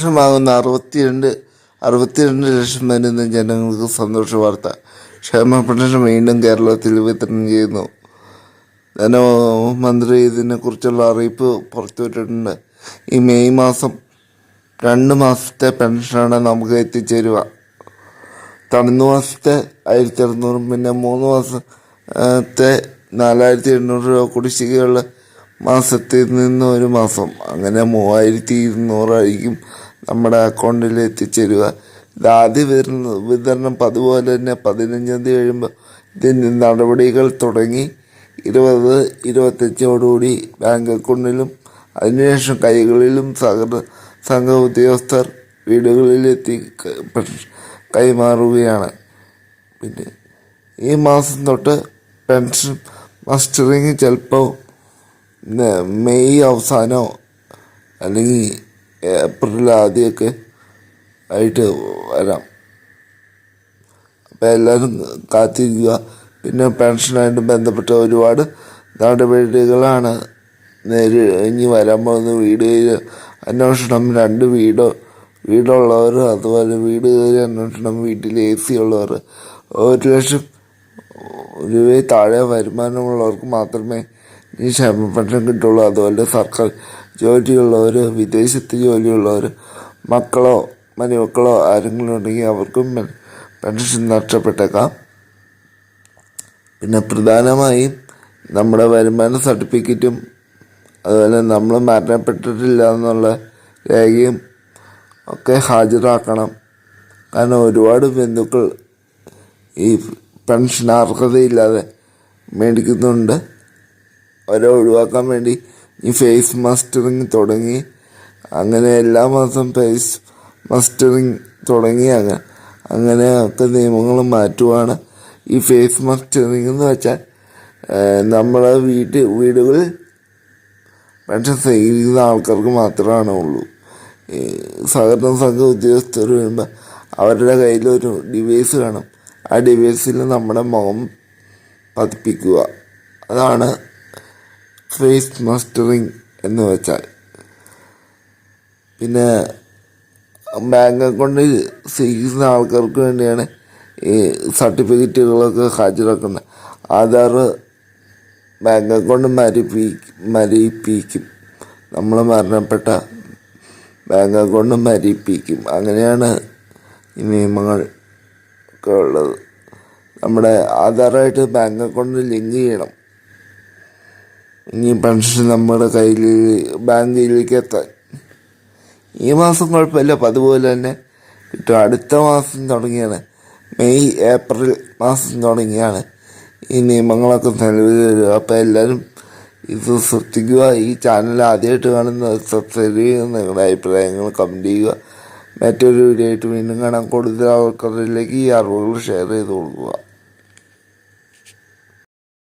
ലക്ഷമാകുന്ന അറുപത്തിരണ്ട് അറുപത്തിരണ്ട് ലക്ഷം വരുന്ന ജനങ്ങൾക്ക് സന്തോഷ വാർത്ത. ക്ഷേമ പെൻഷൻ വീണ്ടും കേരളത്തിൽ വിതരണം ചെയ്യുന്നു. ധനമന്ത്രി ഇതിനെക്കുറിച്ചുള്ള അറിയിപ്പ് പുറത്തുവിട്ടിട്ടുണ്ട്. ഈ മെയ് മാസം രണ്ട് മാസത്തെ പെൻഷനാണ് നമുക്ക് എത്തിച്ചേരുക. തണുന്ന മാസത്തെ ആയിരത്തി അറുന്നൂറും പിന്നെ മൂന്ന് മാസത്തെ നാലായിരത്തി എണ്ണൂറ് രൂപ കുടിശ്ശികയുള്ള മാസത്തിൽ നിന്ന് ഒരു മാസം. അങ്ങനെ മൂവായിരത്തി ഇരുന്നൂറായിരിക്കും നമ്മുടെ അക്കൗണ്ടിൽ എത്തിച്ചേരുക. ഇത് ആദ്യ വിതരണം വിതരണം അതുപോലെ തന്നെ പതിനഞ്ചാം തീയതി കഴിയുമ്പോൾ ഇതിന്റെ നടപടികൾ തുടങ്ങി. ഇരുപത് ഇരുപത്തഞ്ചോടുകൂടി ബാങ്ക് അക്കൗണ്ടിലും അതിനുശേഷം കൈകളിലും സഹകരണ സംഘ ഉദ്യോഗസ്ഥർ വീടുകളിലെത്തി കൈമാറുകയാണ്. പിന്നെ ഈ മാസം തൊട്ട് പെൻഷൻ മസ്റ്ററിങ് ചിലപ്പോൾ മെയ് അവസാനമോ അല്ലെങ്കിൽ ഏപ്രിൽ ആദ്യമൊക്കെ ആയിട്ട് വരാം. അപ്പോൾ എല്ലാവരും കാത്തിരിക്കുക. പിന്നെ പെൻഷനായിട്ട് ബന്ധപ്പെട്ട ഒരുപാട് നടപടികളാണ് നേരി ഇനി വരാൻ പോകുന്ന വീട് അന്വേഷണം രണ്ട് വീടോ വീടുള്ളവർ അതുപോലെ വീട് കയറി അന്വേഷണം വീട്ടിൽ എ സി ഉള്ളവർ. ഒരു ലക്ഷം രൂപയിൽ താഴെ വരുമാനമുള്ളവർക്ക് മാത്രമേ ഈ ക്ഷേമ പെൻഷൻ കിട്ടുള്ളൂ. അതുപോലെ സർക്കാർ ജോലിയുള്ളവർ വിദേശത്ത് ജോലിയുള്ളവർ മക്കളോ മരുമക്കളോ ആരെങ്കിലും ഉണ്ടെങ്കിൽ അവർക്കും പെൻഷൻ നഷ്ടപ്പെട്ടേക്കാം. പിന്നെ പ്രധാനമായും നമ്മുടെ വരുമാന സർട്ടിഫിക്കറ്റും അതുപോലെ നമ്മൾ മരണപ്പെട്ടിട്ടില്ല എന്നുള്ള രേഖയും ഒക്കെ ഹാജരാക്കണം. കാരണം ഒരുപാട് ബന്ധുക്കൾ ഈ പെൻഷൻ അർഹതയില്ലാതെ മേടിക്കുന്നുണ്ട്. അവരെ ഒഴിവാക്കാൻ വേണ്ടി ഈ ഫേസ് മസ്റ്ററിങ് തുടങ്ങി. അങ്ങനെ എല്ലാ മാസം ഫേസ് മസ്റ്ററിങ് തുടങ്ങി. അങ്ങനെ അങ്ങനെ ഒക്കെ നിയമങ്ങൾ മാറ്റുവാണ് ഈ ഫേസ് മസ്റ്ററിങ് എന്ന് വെച്ചാൽ നമ്മളെ വീട്ട് വീടുകളിൽ പെൻഷൻ സ്വീകരിക്കുന്ന ആൾക്കാർക്ക് മാത്രമാണ് ഉള്ളൂ. സഹകരണ സംഘ ഉദ്യോഗസ്ഥർ വരുമ്പോൾ അവരുടെ കയ്യിലൊരു ഡിവൈസ് കാണും ആ ഡിവൈസിൽ നമ്മുടെ മുഖം പതിപ്പിക്കുക. അതാണ് ഫേസ് മാസ്റ്ററിങ് എന്ന് വെച്ചാൽ. പിന്നെ ബാങ്ക് അക്കൗണ്ടിൽ സ്വീകരിക്കുന്ന ആൾക്കാർക്ക് വേണ്ടിയാണ് ഈ സർട്ടിഫിക്കറ്റുകളൊക്കെ ഹാജരാക്കുന്നത്. ആധാർ ബാങ്ക് അക്കൗണ്ട് മരിപ്പി മരിപ്പിക്കും നമ്മൾ മരണപ്പെട്ട ബാങ്ക് അക്കൗണ്ട് മരിപ്പിക്കും അങ്ങനെയാണ് ഈ നിയമങ്ങൾ ഒക്കെ ഉള്ളത്. നമ്മുടെ ആധാറായിട്ട് ബാങ്ക് അക്കൗണ്ട് ലിങ്ക് ചെയ്യണം. ഇനി പെൻഷൻ നമ്മുടെ കയ്യിൽ ബാങ്കിലേക്ക് എത്താൻ. ഈ മാസം കുഴപ്പമില്ല അതുപോലെ തന്നെ കിട്ടും അടുത്ത മാസം തുടങ്ങിയാണ്. മെയ് ഏപ്രിൽ മാസം തുടങ്ങിയാണ്. ഈ നിയമങ്ങളൊക്കെ നിലവിൽ വരിക. അപ്പോൾ എല്ലാവരും ഇത് ശ്രദ്ധിക്കുക. ഈ ചാനൽ ആദ്യമായിട്ട് കാണുന്ന സബ്സ്ക്രൈബ് ചെയ്യുക നിങ്ങളുടെ അഭിപ്രായങ്ങൾ കമന്റ് ചെയ്യുക. മറ്റൊരു വീഡിയോ ആയിട്ട് വീണ്ടും കാണാൻ കൂടുതൽ ആൾക്കാരിലേക്ക് ഈ അറിവുകൾ ഷെയർ ചെയ്ത് കൊടുക്കുക.